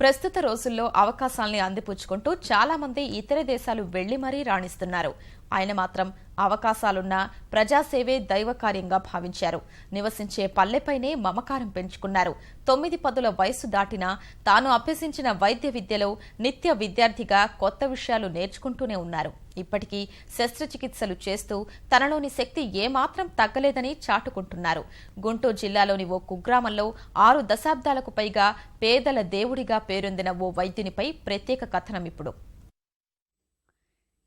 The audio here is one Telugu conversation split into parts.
ప్రస్తుత రోజుల్లో అవకాశాల్ని అందిపుచ్చుకుంటూ చాలా మంది ఇతర దేశాలు వెళ్ళి మరీ రాణిస్తున్నారు. ఆయన మాత్రం అవకాశాలున్న ప్రజాసేవే దైవకార్యంగా భావించారు. నివసించే పల్లెపైనే మమకారం పెంచుకున్నారు. తొమ్మిది పదుల వయసు దాటినా తాను అభ్యసించిన వైద్య విద్యలో నిత్య విద్యార్థిగా కొత్త విషయాలు నేర్చుకుంటూనే ఉన్నారు. ఇప్పటికీ శస్త్రచికిత్సలు చేస్తూ తనలోని శక్తి ఏమాత్రం తగ్గలేదని చాటుకుంటున్నారు. గుంటూరు జిల్లాలోని ఓ కుగ్రామంలో ఆరు దశాబ్దాలకు పైగా పేదల దేవుడిగా పేరొందిన ఓ వైద్యునిపై ప్రత్యేక కథనం ఇప్పుడు.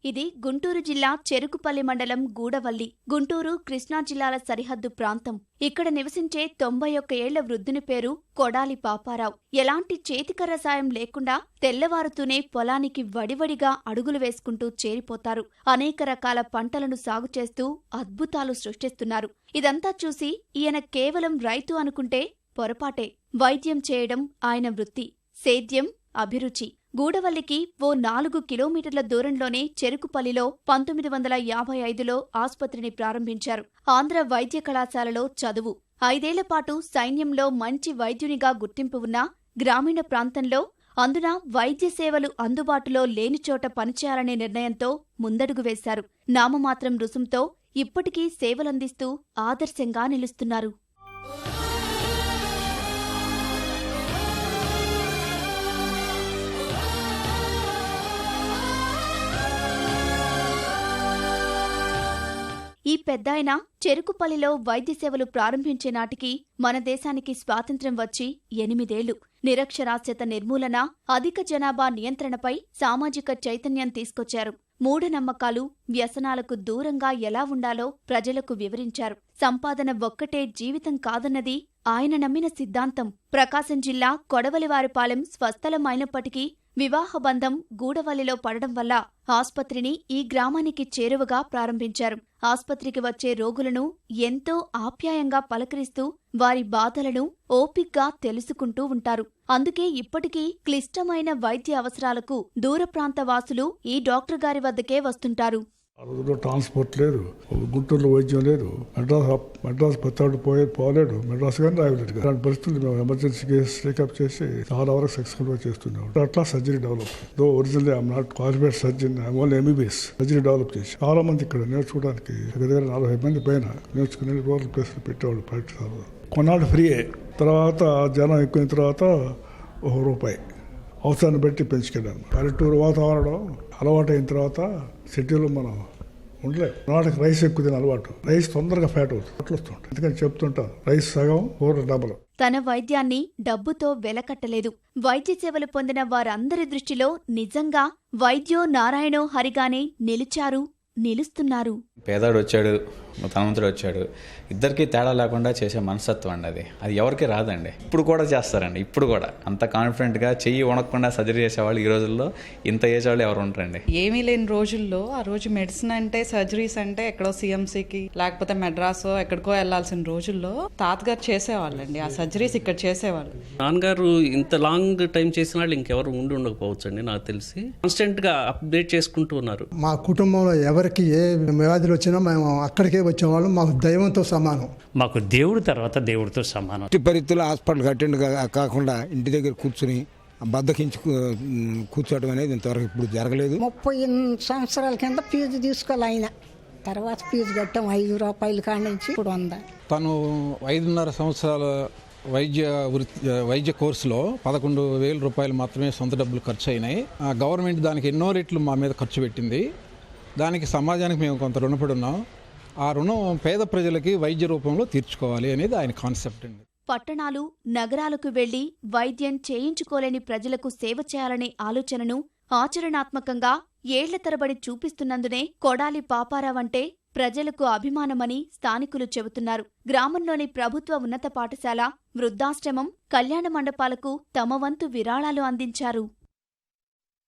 ఇది గుంటూరు జిల్లా చెరుకుపల్లి మండలం గూడవల్లి గుంటూరు కృష్ణా జిల్లాల సరిహద్దు ప్రాంతం. ఇక్కడ నివసించే తొంభై ఒక్క ఏళ్ళ వృద్ధుని పేరు కొడాలి పాపారావు. ఎలాంటి చేతికర సాయం లేకుండా తెల్లవారుతూనే పొలానికి వడివడిగా అడుగులు వేసుకుంటూ చేరిపోతారు. అనేక రకాల పంటలను సాగు చేస్తూ అద్భుతాలు సృష్టిస్తున్నారు. ఇదంతా చూసి ఈయన కేవలం రైతు అనుకుంటే పొరపాటే. వైద్యం చేయడం ఆయన వృత్తి. సేద్యం అభిరుచి. గూడవల్లికి ఓ నాలుగు కిలోమీటర్ల దూరంలోనే చెరుకుపల్లిలో పంతొమ్మిది వందల యాభై ఐదులో ఆసుపత్రిని ప్రారంభించారు. ఆంధ్ర వైద్య కళాశాలలో చదువు. ఐదేళ్ళపాటు సైన్యంలో మంచి వైద్యునిగా గుర్తింపు ఉన్న గ్రామీణ ప్రాంతంలో అందున వైద్య సేవలు అందుబాటులో లేని చోట పనిచేయాలనే నిర్ణయంతో ముందడుగు వేశారు. నామమాత్రం రుసుంతో ఇప్పటికీ సేవలందిస్తూ ఆదర్శంగా నిలుస్తున్నారు. ఈ పెద్దాయన చెరుకుపల్లిలో వైద్య సేవలు ప్రారంభించే నాటికి మన దేశానికి స్వాతంత్ర్యం వచ్చి ఎనిమిదేళ్ళు. నిరక్షరాస్యత నిర్మూలన అధిక జనాభా నియంత్రణపై సామాజిక చైతన్యం తీసుకొచ్చారు. మూఢనమ్మకాలు వ్యసనాలకు దూరంగా ఎలా ఉండాలో ప్రజలకు వివరించారు. సంపాదన ఒక్కటే జీవితం కాదన్నది ఆయన నమ్మిన సిద్ధాంతం. ప్రకాశం జిల్లా కొడవలివారిపాలెం స్వస్థలమైనప్పటికీ వివాహబంధం గూడవల్లిలో పడడం వల్ల ఆస్పత్రిని ఈ గ్రామానికి చేరువగా ప్రారంభించారు. ఆస్పత్రికి వచ్చే రోగులను ఎంతో ఆప్యాయంగా పలకరిస్తూ వారి బాధలను ఓపిగ్గా తెలుసుకుంటూ ఉంటారు. అందుకే ఇప్పటికీ క్లిష్టమైన వైద్య అవసరాలకు దూర ప్రాంత వాసులు ఈ డాక్టర్ గారి వద్దకే వస్తుంటారు. ఆ రోజుల్లో ట్రాన్స్పోర్ట్ లేదు గుంటూరులో వైద్యం లేదు మెడ్రాస్ మెడ్రాస్ ప్రతాడు పోయే పోలేడు మెడ్రాస్ కానీ రాయలేదు అలాంటి పరిస్థితులు మేము ఎమర్జెన్సీ కేసు టేకప్ చేసి చాలా వరకు సక్సెస్ఫుల్గా చేస్తున్నాం. అట్లా surgery develop though original I'm not qualified surgeon I'm only MBBS surgery develop చేసి చాలా మంది ఇక్కడ నేర్చుకోవడానికి దగ్గర దగ్గర నలభై మంది పైన నేర్చుకునే రోజులు ప్లేసులు పెట్టేవాళ్ళు ప్రాక్టీస్ కొన్నాళ్ళు ఫ్రీయే తర్వాత జనం ఎక్కువైన తర్వాత ఒక రూపాయి. అవసరాన్ని బట్టి పెంచుకెళ్ళాను పల్లెటూరు వాతావరణం అలవాటు అయిన తర్వాత సిటీలో మనం ఉండలేము నాటికి రైస్ ఎక్కువ తిన అలవాటు. రైస్ తొందరగా ఫ్యాట్ అవుతుంది. అట్లా వస్తుంటాయి. అందుకని రైస్ సగం కూర డబల్. తన వైద్యాన్ని డబ్బుతో వెలకట్టలేదు. వైద్య సేవలు పొందిన వారందరి దృష్టిలో నిజంగా వైద్యో నారాయణో హరిగానే నిలిచారు నిలుస్తున్నారు. పేదవాడు వచ్చాడు ధనవంతుడు వచ్చాడు. ఇద్దరికి తేడా లేకుండా చేసే మనస్తత్వం అండి అది. అది ఎవరికి రాదండి. ఇప్పుడు కూడా చేస్తారండి ఇప్పుడు కూడా. అంత కాన్ఫిడెంట్గా చెయ్యి వణకకుండా సర్జరీ చేసేవాళ్ళు ఈ రోజుల్లో ఇంత ఏజ్ వాళ్ళు ఎవరు ఉంటారండి? ఏమీ లేని రోజుల్లో ఆ రోజు మెడిసిన్ అంటే సర్జరీస్ అంటే ఎక్కడో సిఎంసీకి లేకపోతే మెడ్రాసో ఎక్కడికో వెళ్ళాల్సిన రోజుల్లో తాతగారు చేసేవాళ్ళండి. ఆ సర్జరీస్ ఇక్కడ చేసేవాళ్ళు. నాన్నగారు ఇంత లాంగ్ టైం చేసిన వాళ్ళు ఇంకెవరు ఉండి ఉండకపోవచ్చు అండి నాకు తెలిసి. కాన్స్టెంట్గా అప్డేట్ చేసుకుంటూ ఉన్నారు. మా కుటుంబంలో ఎవరికి ఏ వ్యాధులు వచ్చినా మేము అక్కడికే వచ్చేవాళ్ళం. మాకు దైవంతో సమానం. మాకు దేవుడి తర్వాత దేవుడితో సమానం. ఎట్టి పరిస్థితుల్లో హాస్పిటల్కి అటెండ్ కా- కాకుండా ఇంటి దగ్గర కూర్చుని బద్దకించి కూర్చోవడం అనేది ఇంతవరకు ఇప్పుడు జరగలేదు. ముప్పై ఎనిమిది సంవత్సరాల కింద ఫీజు తీసుకోవాలి ఆయన. తర్వాత ఫీజు కట్టాం ఐదు రూపాయల కాడ నుంచి ఇప్పుడు వంద. తను ఐదున్నర సంవత్సరాల వైద్య వృత్తి వైద్య కోర్సులో పదకొండు వేల రూపాయలు మాత్రమే సొంత డబ్బులు ఖర్చు అయినాయి. ఆ గవర్నమెంట్ దానికి ఎన్నో రెట్లు మా మీద ఖర్చు పెట్టింది. దానికి సమాజానికి మేము కొంత రుణపడి ఉన్నాం ఆ రుణం పేద ప్రజలకి వైద్య రూపంలో తీర్చుకోవాలి అనేది ఆయన కాన్సెప్ట్ అండి. పట్టణాలు నగరాలకు వెళ్ళి వైద్యం చేయించుకోలేని ప్రజలకు సేవ చేయాలనే ఆలోచనను ఆచరణాత్మకంగా ఏళ్ళ తరబడి చూపిస్తున్నందునే కొడాలి పాపారావంటే ప్రజలకు అభిమానమని స్థానికులు చెబుతున్నారు. గ్రామంలోని ప్రభుత్వ ఉన్నత పాఠశాల వృద్ధాశ్రమం కళ్యాణ మండపాలకు తమ వంతు విరాళాలు అందించారు.